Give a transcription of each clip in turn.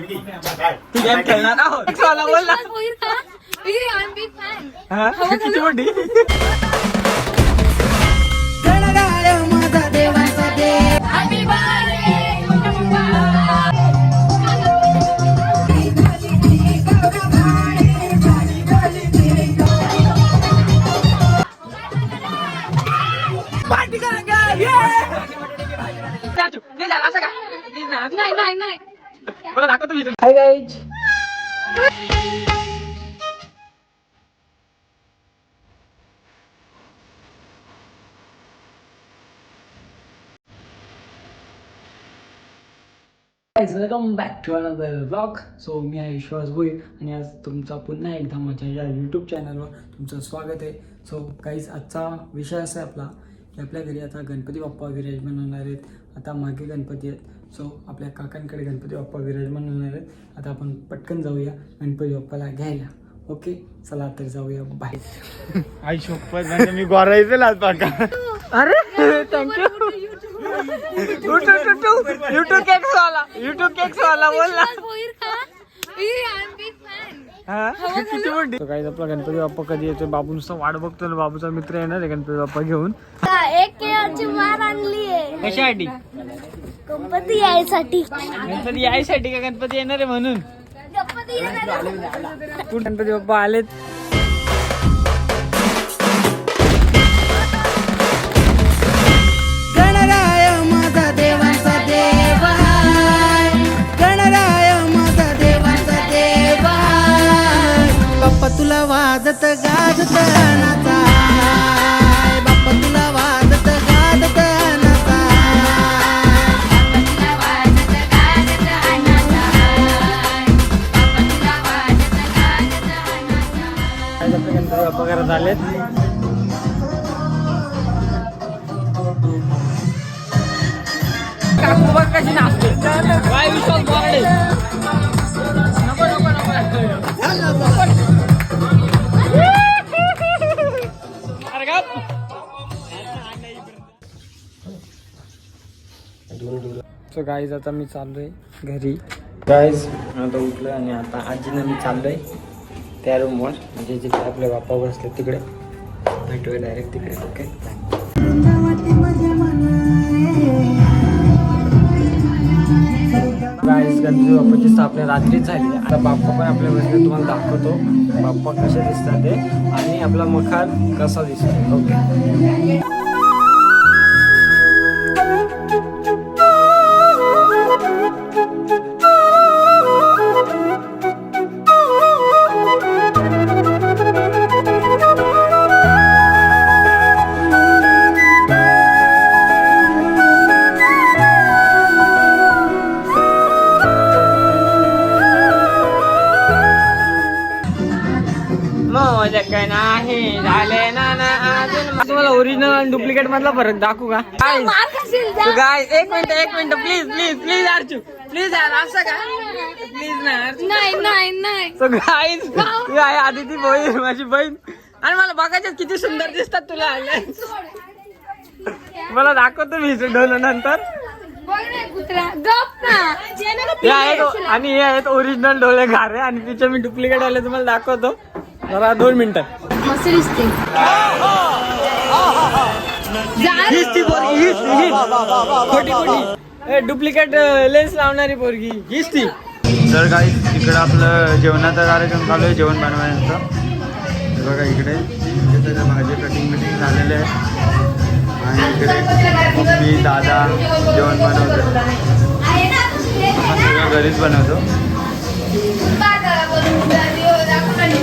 तू game खेळणार आहोत. चला बोल ना होईल का I'm big fan. हा? किती मोठी. Happy birthday. Hi guys welcome back to another blog so मी आहे विश्वास भोईर आणि आज तुमचा पुन्हा एकदा माझ्या या यूट्यूब चॅनलवर तुमचं स्वागत आहे. सो काहीच आजचा विषय असा आहे आपला की आपल्या घरी आता गणपती बाप्पा विराजमान होणार आहेत. आता मागे गणपती आहेत. सो आपल्या काकांकडे गणपती बाप्पा विराजमान होणार आहेत. आता आपण पटकन जाऊया गणपती बाप्पाला घ्यायला. ओके चला तर जाऊया. बाहेर आई शपथ म्हणजे मी गोरायचं लाज पाका. अरे थँक्यू युट्यूब केक्स वाला युट्यूब केक्स वाला बोल ना होईल का I'm big fan. हा? किती मोठी. काही आपला गणपती बाप्पा कधी येतो बाबू नुसतं वाट बघतो ना बाबूचा मित्र येणार आहे गणपती बाप्पा घेऊन. एक केळाची मार आणली आहे कशासाठी? गणपती यायसाठी गणपती यायसाठी का गणपती येणार आहे म्हणून गणपती गणपती बाप्पा आलेत गणराय माझा देवांचा देव हाय. गणराय माझा देवांचा देव हाय. बाप्पा तुला वाजत गाजत अनाचा सो गाईज आता मी चाललोय घरी. गाईज आता उठलोय आणि आता आजीनं मी चाललोय त्या रूमवर म्हणजे जिथे आपले बाप्पा बसले तिकडे. भेटूया डायरेक्ट तिकडे ओके गाईज गणपती बाप्पाची स्थापना रात्रीच झाली. आता बाप्पा पण आपल्या वेळेला तुम्हाला दाखवतो. बाप्पा कसे दिसतात ते. आणि आपला मखार कसा दिसतो ओके झाले ना ना अजून तुम्हाला ओरिजिनल आणि डुप्लिकेट मधला फरक दाखवू का? काय काय एक मिनिट एक minute please please please Archu. Please यार असं का? प्लीज नाही नाही नाही. सो गाईज तू आहे आदिती बहीण माझी बहीण. आणि मला बघायच्यात किती सुंदर दिसतात तुला. मला दाखवतो मी ढोल नंतर हे आणि हे आहेत ओरिजिनल डोळे घारे आणि तिचे मी डुप्लिकेट आले तुम्हाला दाखवतो. जरा दोन मिनिटात मस्त दिसते. पोरगी हीच हीच. खोटी खोटी. डुप्लिकेट लेन्स लावणारी पोरगी. हीच ती. तर काही इकडं आपलं जेवणाचा कार्यक्रम चालू आहे जेवण बनवायचं. हे बघा इकडे. सगळं भाजी कटिंग बिटिंग झालेलं आहे आणि इकडे मम्मी दादा जेवण बनवतो आपण सगळं घरीच बनवतो.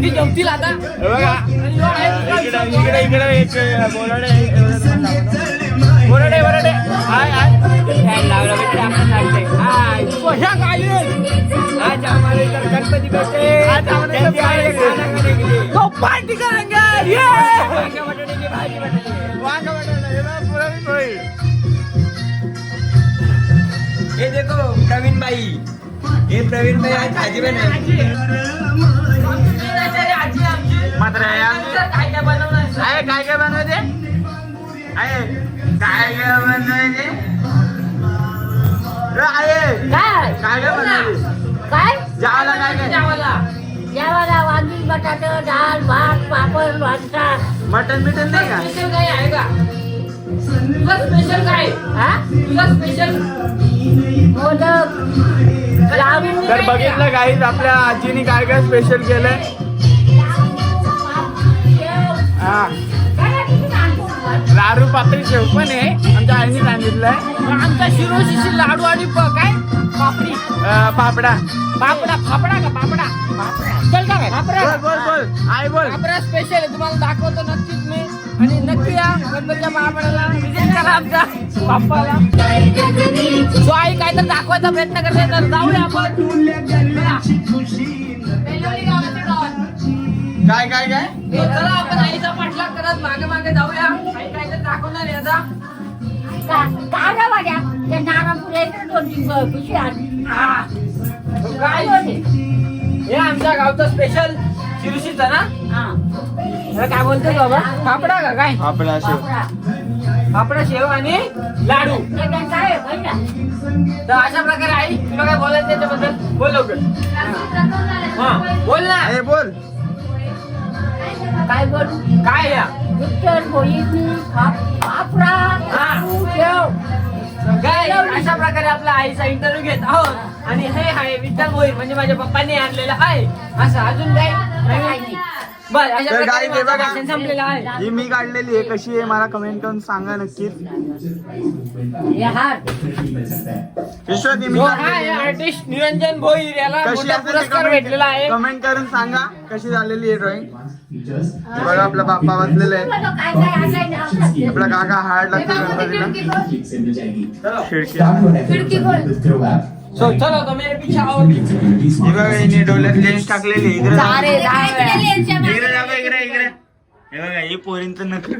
हे बघा इकडे इकडे इकडे एक बोराडे बोराडे बोराडे हाय हाय आपण कशा काय आज आम्हाला गणपति बैठे जल्दी आइए खाना खाने के लिए तो पार्टी करेंगे ये वांगा बटाटे की भाजी बनेगी वांगा बटाटे ये बात पूरा भी कोई ये देखो प्रवीण भाई ये प्रवीण भाई आज भाजी बनाई मात्र आहे काय काय बनवणार? आहे काय काय बनवते? आहे काय काय बनवायचे आहे काय? काय काय बनवते? काय? जेवायला काय काय? जेवायला. वांगी बटाटा डाळ भात पापड मटन बिटन नाही का? स्पेशल काय आहे का? स्पेशल काय? हा? तुझा स्पेशल मोदक. लाडू तर बघितलं काहीच आपल्या आजीने काय काय स्पेशल केलंय? लाडू पापडी शेव पण आहे. आमच्या आईने सांगितलंय. आमचा शिरो शिशी लाडू आणि काय? पापडी. पापडा. पापडा फापडा का पापडा? चल का बोल बोल बोल. आई बोल. फापडा स्पेशल आहे तुम्हाला दाखवतो नक्कीच मी. आणि नक्की या गणपतीच्या महापडाला विजिट करा आमच्या बाप्पाला. जो आई काय तर दाखवायचा प्रयत्न करते तर जाऊया आपण. काय काय काय? चला आपण आईचा पाठलाग करत मागे मागे जाऊया. आई काय तर दाखवणार आता. काढा माझ्या त्या नारापुरे दोन तीन पिशवी हा. काय हे आमच्या गावचं स्पेशल शिरुशीचा ना? हा. काय बोलतो बाबा? पापडा का काय? पापडा शेव. कपडा. पापडा शेव आणि लाडू. काय. तर अशा प्रकारे आई तुला काय बोलायचं त्याच्याबद्दल? बोल लवकर. हा बोल ना. ए बोल. काय बोलू काय या? मिक्सर पोळी पापडा लाडू, शेव काय अशा प्रकारे आपल्या आईचा इंटरव्ह्यू घेत आहोत. आणि हे आहे विठ्ठल भोईर म्हणजे माझ्या पप्पांनी आणलेलं आहे. असं अजून काय? नवीन? बस अशा तर प्रकारे guys, हे बघा. माझं भाषण संपलेलं आहे. ही मी काढलेली आहे कशी आहे मला कमेंट करून सांगा नक्कीच. हे. हात विश्वास ही मी जो काढलेली आहे. आहे. आर्टिस्ट निरंजन भोईर याला कशी मोठा असेल पुरस्कार भेटलेला आहे. कमेंट करून सांगा कशी झालेली आहे ड्रॉइंग बघा आपला बाप्पा बसलेला आहे. आपला काका हार्ड लागतो गणपतीला खिडकी. सो चलो तो मेरे पीछे आओ ही बघा हिने डोळ्यात लेन्स टाकलेली आहे. इकडे दाखव. सारे इकडे दाखव, इकडे इकडे. हे बघा ही पोरींचं नखर.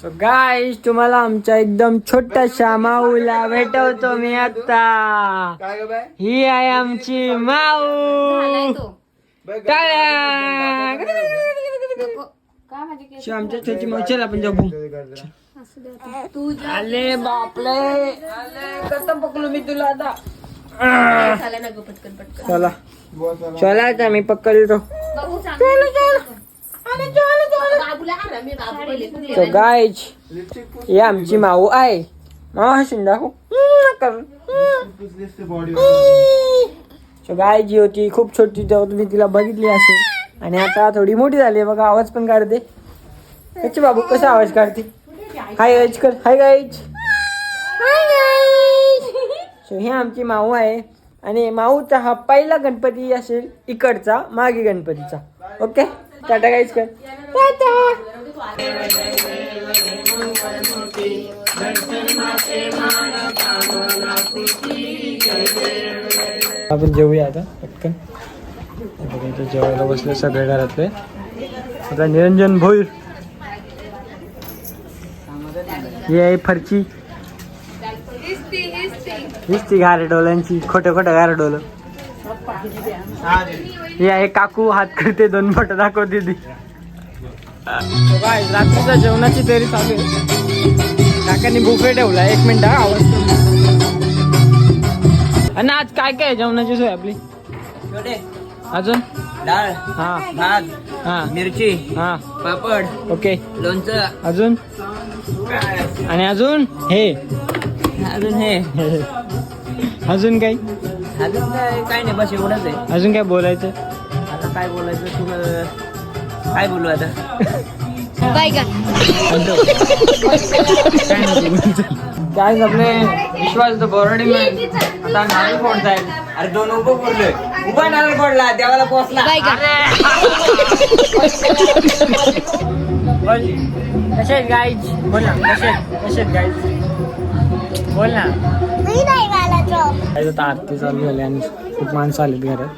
सो गाईज तुम्हाला आमच्या एकदम छोट्याशा माऊला भेटवतो मी आता. ही आहे आमची माऊ. आमच्या छोटी माऊ चल आपण जाऊ आले बापले आले कसं पकडू मी तुला आता चला चला आता मी पकडलो तो गायच ही आमची माऊ आहे माऊ हसून दाखव सो गाय जी होती खूप छोटी तेव्हा तुम्ही तिला बघितली असेल आणि आता थोडी मोठी झाली आहे बघा आवाज पण काढते. कच्चे बाबू कसा आवाज काढते? हाय गाईज कर. हाय गाईज सो ही आमची माऊ आहे. आणि माऊचा हा पहिला गणपती असेल इकडचा मागे गणपतीचा. ओके टाटा गाईज कर. टाटा आपण जेवूया आता पटकन. इथे जेवायला बसले सगळे घरातले. आता निरंजन भोईर. ये आहे फरची. हीच ती डोल्यांची खोटं खोटं गारडोलं. ही आहे काकू हात करते दोन फट दाखव दिदी. काय रात्रीच्या जेवणाची तयारी चालू आहे. काकांनी बुफे ठेवला एक मिनिट आवाज आणि आज काय काय जेवणाची सोय आपली? अजून? डाळ हा. भात हा. मिरची हा. पापड ओके. लोणचं. अजून? आणि अजून? हे. अजून हे. अजून काही? अजून काय काय नाही बस एवढंच आहे. अजून काय बोलायचं? आता काय बोलायचं तू काय बोलू आता? बाय का काय आपले विश्वास बोरडी आता नारळ फोडताय. अरे दोन उभं बोललोय उभा नारळ पडला देवाला पोचला. कसे आहेत गाईज बोल ना कसे आहेत कसे गाईज बोल ना. आता आरती चालू झाली आणि खूप माणसं आलीत घरात.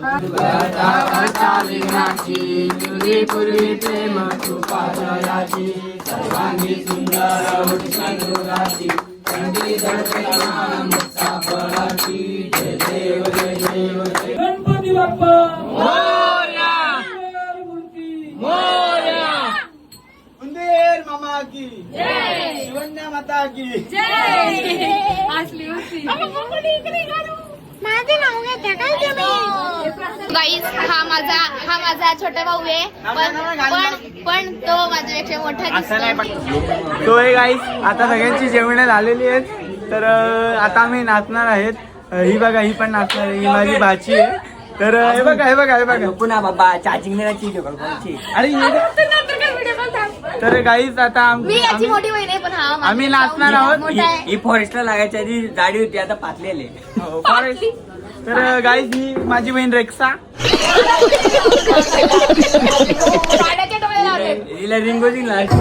गणपती बाप्पा! उंदीर मामा की। शिवण्या माता की। गाईज हा माझा हा माझा छोटा भाऊ आहे. पण पण पण तो माझ्यापेक्षा मोठा तो एक आई आता सगळ्यांची जेवण झालेली आहेत. तर आता आम्ही नाचणार आहेत. ही बघा ही पण नाचणार आहे. ही माझी भाची आहे. तर हे बघा हे बघा हे बघा. पुन्हा बाबा चार्जिंग अरे तर गाईच आता आम- मी याची आम्ही मोठी बहीण आहे पण हा माझ्या आम्ही भाऊ नाचणार मोठा आहोत. आहे. ही फॉरेस्टला लागायच्या आधी जाडी होती आता पातलेले हो, forest. तर गाईज ही माझी बहीण रेक्सा पाण्याचे डोळे लावले हिला रिंगोजिंग लागायची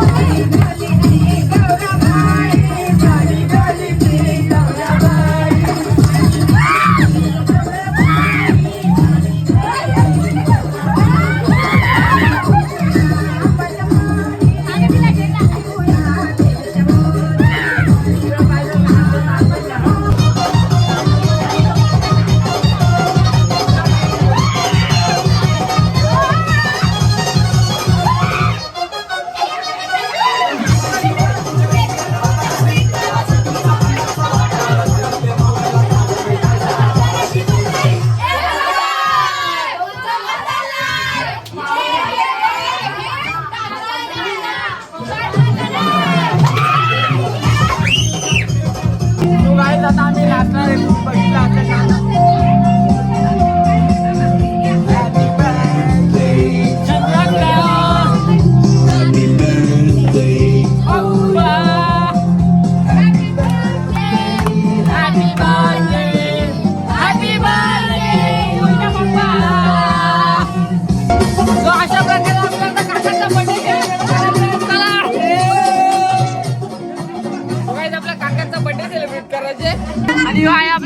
तो गाईज आता आम्ही नाचणार आहे तुम्ही बघितलं आता गाणं. So अशा प्रकारे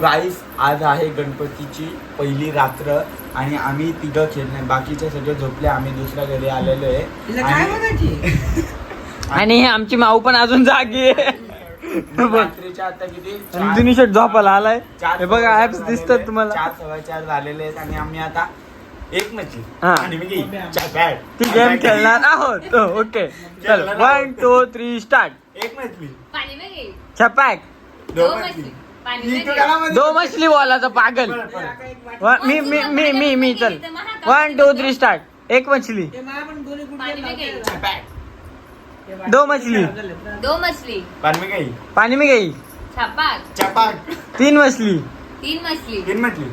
guys आज आहे गणपतीची पहिली रात्र आणि आम्ही तिघं खेळणार. बाकीचे सगळे झोपले आम्ही दुसऱ्या घरी आलेलो आहे. आणि- आणि आमची माऊ पण अजून जागी आहे. रात्रीच्या आता किती? चार- दिनी शेट झोपायला आलाय. चार हे बघा सव्वा ऍप्स चार दिसतात झालेले- तुम्हाला. चार सव्वा चार झालेले आहेत आणि आम्ही आता एक मच्छी हा. आणि मी घेईन. चार बॅट. ती गेम खेळणार आहोत. ओके चल खेळणार वन आहोत. टू थ्री स्टार्ट एक मछली पाणी में गई छपाक. दोन ही दो मछली बोलाचा पागल. मी मी मी मी मी चल. वन टू थ्री स्टार्ट एक मछली. पानी. दो मछली. दो मछली. पाणी में गई पानी में गई छपाक. चपाक तीन मछली. तीन मछली. तीन मछली.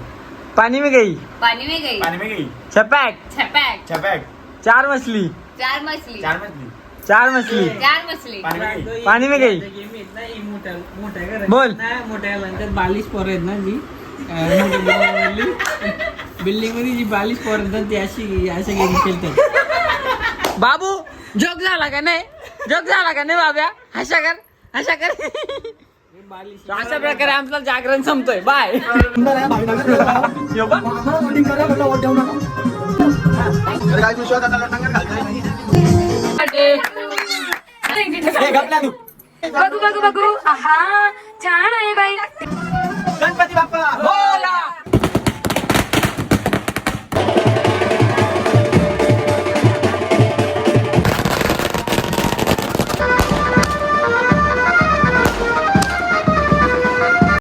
पानी में गई पानी में गई पाणी में गई छपाक. छपाक. चपॅक चार मछली. चार मछली. चार मछली. चार मछली. चार मछली. पाणी में गई. पानी में गई. बोल. मोठ्या नंतर बालिश पोर आहेत ना जी बिल्डिंगमध्ये जी बालिश पोर आहेत ना ती अशी अशा गेम खेळतात बाबू जोक झाला का नाही? जोक झाला का नाही बाब्या? हशा कर हशा कर. अशा प्रकारे आमचं जागरण संपतोय. बाय. बघू बघू बघू. आहा छान आहे बाई. गणपती बाप्पा.